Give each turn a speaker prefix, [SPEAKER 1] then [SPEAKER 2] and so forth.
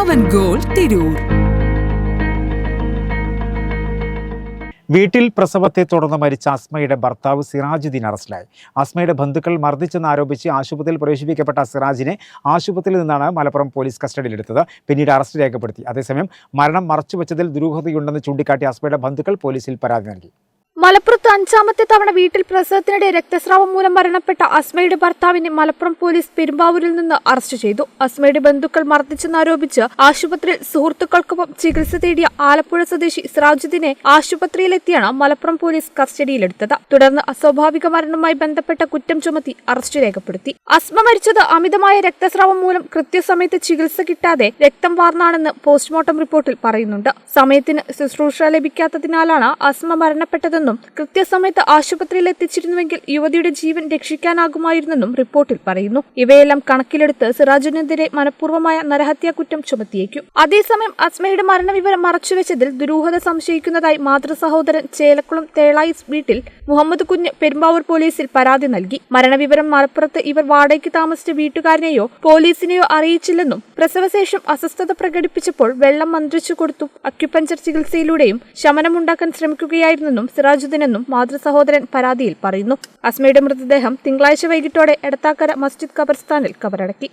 [SPEAKER 1] പവൻ goal Tirur.
[SPEAKER 2] വീട്ടിൽ പ്രസവത്തെ തുടർന്ന് മരിച്ച അസ്മയുടെ ഭർത്താവ് സിറാജുദ്ദീൻ അറസ്റ്റിലായി. അസ്മയുടെ ബന്ധുക്കൾ മർദ്ദിച്ചെന്ന് ആരോപിച്ച് ആശുപത്രിയിൽ പ്രവേശിപ്പിക്കപ്പെട്ട സിറാജിനെ ആശുപത്രിയിൽ നിന്നാണ് മലപ്പുറം പോലീസ് കസ്റ്റഡിയിലെടുത്തത്. പിന്നീട് അറസ്റ്റ് രേഖപ്പെടുത്തി. അതേസമയം മരണം മറച്ചുവെച്ചതിൽ ദുരൂഹതയുണ്ടെന്ന് ചൂണ്ടിക്കാട്ടി അസ്മയുടെ ബന്ധുക്കൾ പോലീസിൽ പരാതി നൽകി.
[SPEAKER 3] മലപ്പുറത്ത് അഞ്ചാമത്തെ തവണ വീട്ടിൽ പ്രസവത്തിനിടെ രക്തസ്രാവം മൂലം മരണപ്പെട്ട അസ്മയുടെ ഭർത്താവിനെ മലപ്പുറം പോലീസ് പെരുമ്പാവൂരിൽ നിന്ന് അറസ്റ്റ് ചെയ്തു. അസ്മയുടെ ബന്ധുക്കൾ മർദ്ദിച്ചെന്നാരോപിച്ച് ആശുപത്രിയിൽ സുഹൃത്തുക്കൾക്കൊപ്പം ചികിത്സ തേടിയ ആലപ്പുഴ സ്വദേശി സിറാജുദ്ദീനെ ആശുപത്രിയിലെത്തിയാണ് മലപ്പുറം പോലീസ് കസ്റ്റഡിയിലെടുത്തത്. തുടർന്ന് അസ്വാഭാവിക മരണവുമായി ബന്ധപ്പെട്ട കുറ്റം ചുമത്തി അറസ്റ്റ് രേഖപ്പെടുത്തി. അസ്മ മരിച്ചത് അമിതമായ രക്തസ്രാവം മൂലം കൃത്യസമയത്ത് ചികിത്സ കിട്ടാതെ രക്തം വാർന്നാണെന്ന് പോസ്റ്റ്മോർട്ടം റിപ്പോർട്ടിൽ പറയുന്നുണ്ട്. സമയത്തിന് ശുശ്രൂഷ ലഭിക്കാത്തതിനാലാണ് അസ്മ മരണപ്പെട്ടതെന്നും കൃത്യസമയത്ത് ആശുപത്രിയിൽ എത്തിച്ചിരുന്നുവെങ്കിൽ യുവതിയുടെ ജീവൻ രക്ഷിക്കാനാകുമായിരുന്നെന്നും റിപ്പോർട്ടിൽ പറയുന്നു. ഇവയെല്ലാം കണക്കിലെടുത്ത് സിറാജിനെതിരെ മനഃപൂർവമായ നരഹത്യാ കുറ്റം ചുമത്തിയേക്കും. അതേസമയം അസ്മയുടെ മരണവിവരം മറച്ചുവെച്ചതിൽ ദുരൂഹത സംശയിക്കുന്നതായി മാതൃ സഹോദരൻ ചേലക്കുളം തേളായി വീട്ടിൽ മുഹമ്മദ് കുഞ്ഞ് പെരുമ്പാവൂർ പോലീസിൽ പരാതി നൽകി. മരണവിവരം മലപ്പുറത്ത് ഇവർ വാടകയ്ക്ക് താമസിച്ച വീട്ടുകാരനെയോ പോലീസിനെയോ അറിയിച്ചില്ലെന്നും പ്രസവശേഷം അസ്വസ്ഥത പ്രകടിപ്പിച്ചപ്പോൾ വെള്ളം മന്ത്രിച്ചു കൊടുത്തും. അക്യുപഞ്ചർ ചികിത്സയിലൂടെയും ശമനമുണ്ടാക്കാൻ ശ്രമിക്കുകയായിരുന്നെന്നും സിറാജുദ്ദീനെന്നും മാതൃസഹോദരൻ പരാതിയിൽ പറയുന്നു. അസ്മയുടെ മൃതദേഹം തിങ്കളാഴ്ച വൈകിട്ടോടെ എടത്താക്കര മസ്ജിദ് ഖബർസ്ഥാനിൽ കബറടക്കി.